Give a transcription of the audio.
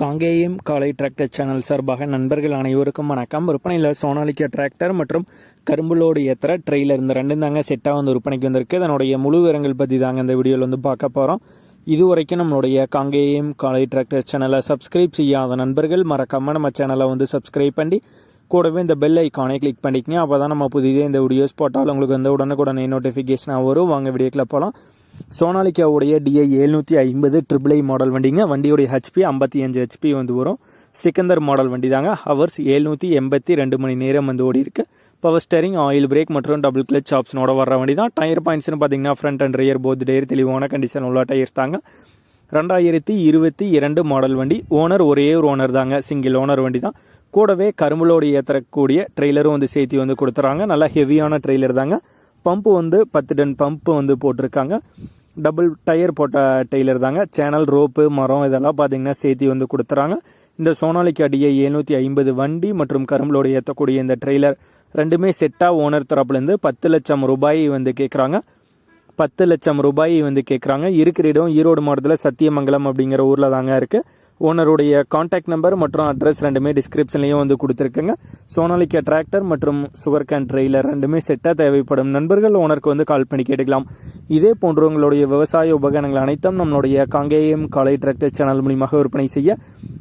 காங்கேயம் காலை tractor channel சார்பாக நண்பர்கள் அனைவருக்கும் வணக்கம். விற்பனையில் சோனாலிக்கா டிராக்டர் மற்றும் கரும்புலோடு ஏற்றுற ட்ரெய்லர் இந்த ரெண்டும் தாங்க செட்டாக வந்து விற்பனைக்கு வந்திருக்கு. அதனுடைய முழு விவரங்கள் பற்றி தாங்க இந்த வீடியோவில் வந்து பார்க்க போகிறோம் இது வரைக்கும் நம்மளுடைய காங்கேயம் காலை டிராக்டர் சேனலை சப்ஸ்கிரைப் செய்யாத நண்பர்கள் மறக்காமல் நம்ம சேனலை வந்து சப்ஸ்கிரைப் பண்ணி கூடவே இந்த பெல் ஐக்கானை கிளிக் பண்ணிக்கங்க. அப்போ தான் நம்ம புதிதே இந்த வீடியோஸ் போட்டால் உங்களுக்கு வந்து உடனுக்குடனே நோட்டிஃபிகேஷனாக வரும். வாங்க வீடியோக்கில் போகலாம் சோனாலிக்காவுடைய டிஐ எழுநூற்றி ஐம்பது ட்ரிபிள் ஐ மாடல் வண்டிங்க. வண்டியுடைய ஹெச்பி ஐம்பத்தி அஞ்சு ஹெச்பி வந்து வரும். சிக்கந்தர் மாடல் வண்டி தாங்க ஹவர்ஸ் எழுநூற்றி எண்பத்தி ரெண்டு மணி நேரம் வந்து ஓடி இருக்கு பவர் ஸ்டேரிங் ஆயில் பிரேக் மற்றும் டபுள் கிளச் ஆப்ஷனோட வர வண்டி தான் டயர் பாயிண்ட்ஸ்னு பார்த்தீங்கன்னா front and rear both tyre தெளிவான கண்டிஷன் உள்ள டயர்ஸ் தாங்க. ரெண்டாயிரத்தி இருபத்தி இரண்டு மாடல் வண்டி. ஓனர் ஒரே ஒரு ஓனர் தாங்க. சிங்கிள் ஓனர் வண்டி தான் கூடவே கரும்புலோடு ஏற்றக்கூடிய ட்ரெய்லரும் வந்து சேர்த்து வந்து கொடுத்துறாங்க. நல்லா ஹெவியான ட்ரெய்லர் தாங்க. பம்பு வந்து பத்து டன் பம்ப்பு வந்து போட்டிருக்காங்க. டபுள் டயர் போட்ட டெய்லர் தாங்க. சேனல் ரோப்பு மரம் இதெல்லாம் பார்த்தீங்கன்னா சேர்த்தி வந்து கொடுத்துறாங்க. இந்த சோனாலிக்கு அடியே எழுநூற்றி ஐம்பது வண்டி மற்றும் கரும்பலோடு ஏற்றக்கூடிய இந்த ட்ரெய்லர் ரெண்டுமே செட்டாக ஓனர் தரப்புலேருந்து பத்து லட்சம் ரூபாய் வந்து கேட்குறாங்க பத்து லட்சம் ரூபாய் வந்து கேட்குறாங்க இருக்கிற இடம் ஈரோடு மாவட்டத்தில் சத்தியமங்கலம் அப்படிங்கிற ஊரில் தாங்க இருக்குது ஓனருடைய காண்டாக்ட் நம்பர் மற்றும் அட்ரஸ் ரெண்டுமே டிஸ்கிரிப்ஷன்லையும் வந்து கொடுத்துருக்குங்க. சோனாலிக்கா டிராக்டர் மற்றும் சுகர் கேன் ட்ரெய்லர் ரெண்டுமே செட்டாக தேவைப்படும். நண்பர்கள் ஓனருக்கு வந்து கால் பண்ணி கேட்டுக்கலாம். இதே போன்றவங்களுடைய விவசாய உபகரணங்கள் அனைத்தும் நம்மளுடைய காங்கேயம் காலை டிராக்டர் சேனல் மூலியமாக விற்பனை செய்ய